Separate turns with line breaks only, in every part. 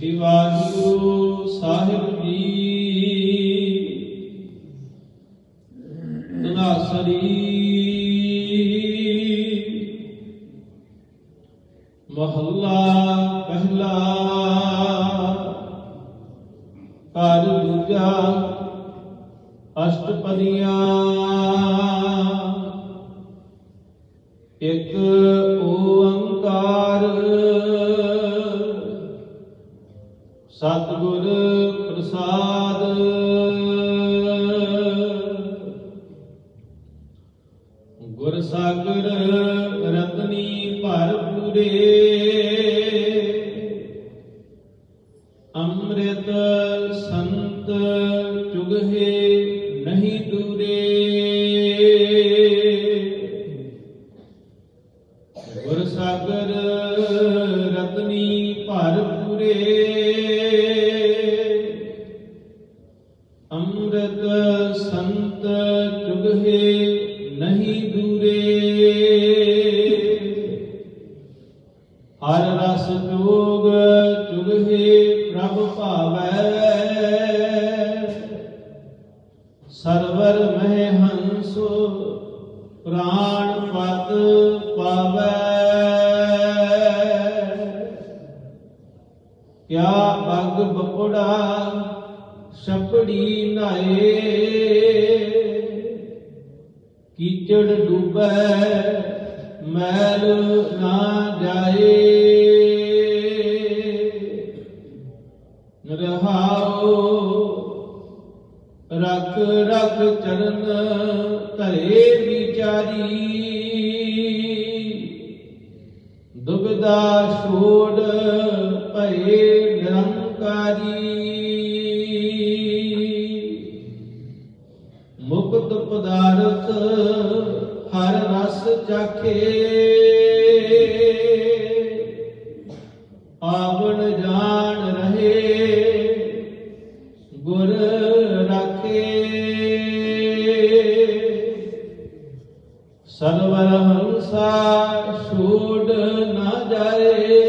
ਸ੍ਰੀ ਵਾਹਿਗੁਰੂ ਸਾਹਿਬ ਜੀ। ਤਨਾਸਰੀ। ਮਹੱਲਾ ਪਹਿਲਾ। ਘਰ ਦੂਜਾ। ਅਸ਼ਟਪਦੀਆਂ। ਇੱਕ ਸਤਿਗੁਰ ਪ੍ਰਸਾਦ। ਗੁਰ ਸਾਗਰ ਰਤਨੀ ਭਰ ਪੂਰੇ ਅੰਮ੍ਰਿਤ ਸੰਤ ਚੁਗਹੇ ਨਹੀਂ ਦੂਰੇ। ਗੁਰ ਸਾਗਰ ਰਤਨੀ ਭਰ ਪੂਰੇ ਸਰਵਰ ਮਹਿ ਹੰਸ, ਪ੍ਰਾਣ ਪਤ ਪਾਵੈ। ਕਿਆ ਅਗ ਬਪੜਾ ਛਪੜੀ ਨਾਏ, ਕੀਚੜ ਡੂਬੈ, ਮੈਲ ਨਾ ਜਾਏ। ਰਖ ਚਰਨ ਧਰੇ ਵਿਚਾਰੀ। ਦੁਬਦਾ ਛੋੜ ਭਏ ਨਿਰੰਕਾਰੀ। ਮੁਕਤ ਪਦਾਰਥ ਹਰ ਰਸ ਚਾਖੇ। ਸਰਵਰ ਹੰਸਾ ਛੋੜ ਨਾ ਜਾਏ।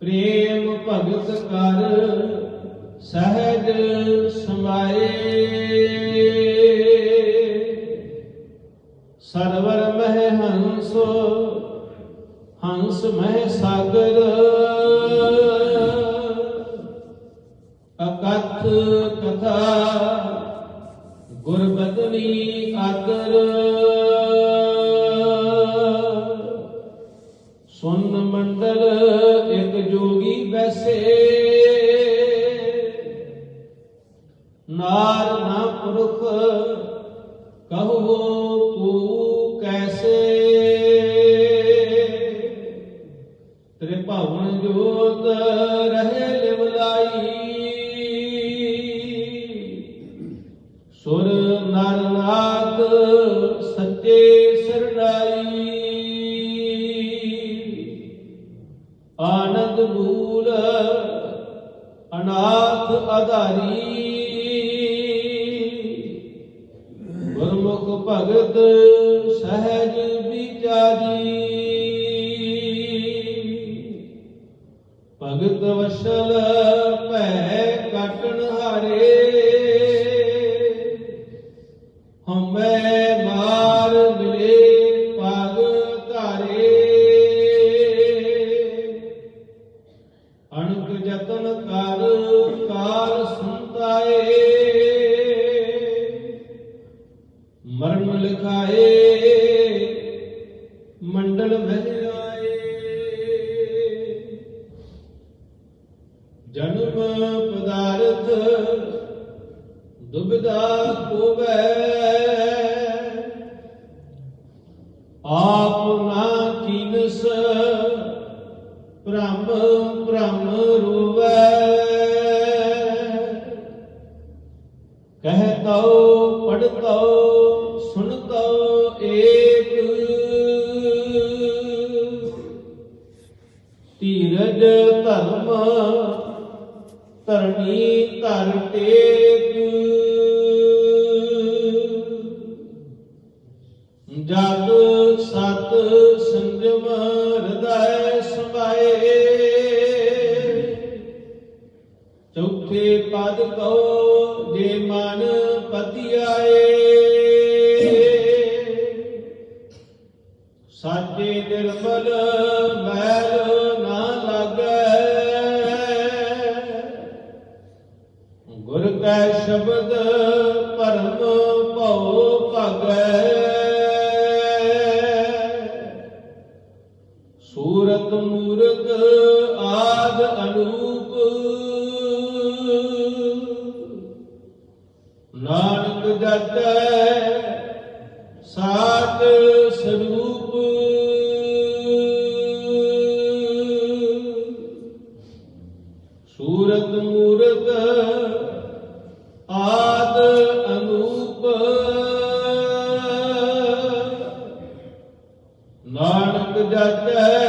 ਪ੍ਰੇਮ ਭਗਤ ਕਰ ਸਹਿਜ ਸਮਾਏ। ਸਰਵਰ ਮਹਿ ਹੰਸ ਹੰਸ ਮਹਿ ਸਾਗਰ। ਅਕਥ ਕਥਾ ਗੁਰਬਦਨੀ ਆਦਰ। ਸੁਨ ਮੰਡਲ ਇੱਕ ਜੋਗੀ ਬੈਸੇ। ਨਾਰ ਨਾ ਪੁਰਖ ਕਹੋ ਕੂ ਕੈਸੇ। ਤੇਰੇ ਜੋਤ ਆਨੰਦ ਮੂਲ ਅਨਾਥ ਆਧਾਰੀ। ਗੁਰਮੁਖ ਭਗਤ ਸਹਿਜ ਵਿਚਾਰੀ ਭਗਤ ਵਸ਼ਲ ਪਦਾਰਥ ਦੁਬਿਧਾ ਹੋਵੇ। ਆਪ ਨਾ ਕੀਨਸ ਭ੍ਰਮ ਭ੍ਰਮ ਰੋਵੈ। ਕਹਿਤਉ ਪੜਤਉ ਸੁਣਤਉ ਏਕ। ਧੀਰਜ ਧਰਮ ਧਰਣੀ ਧਰ ਟੇਕ ਜਗ ਸਤ ਸੰਜਮ ਹਿਰਦੈ ਸਮਾਏ ਚੌਥੇ ਪਦ ਕਹੋ ਜੇ ਮਨ ਪਤਿਆਏ। ਸਾਚੇ ਨਿਰਮਲ ਗੁਰ ਕੈ ਸ਼ਬਦ ਪਰਮ ਭਉ ਭਾਗੈ। ਸੂਰਤ ਮੂਰਤ ਆਦ ਅਨੂਪ। ਨਾਨਕ ਜਤੈ ਨਾਨਕ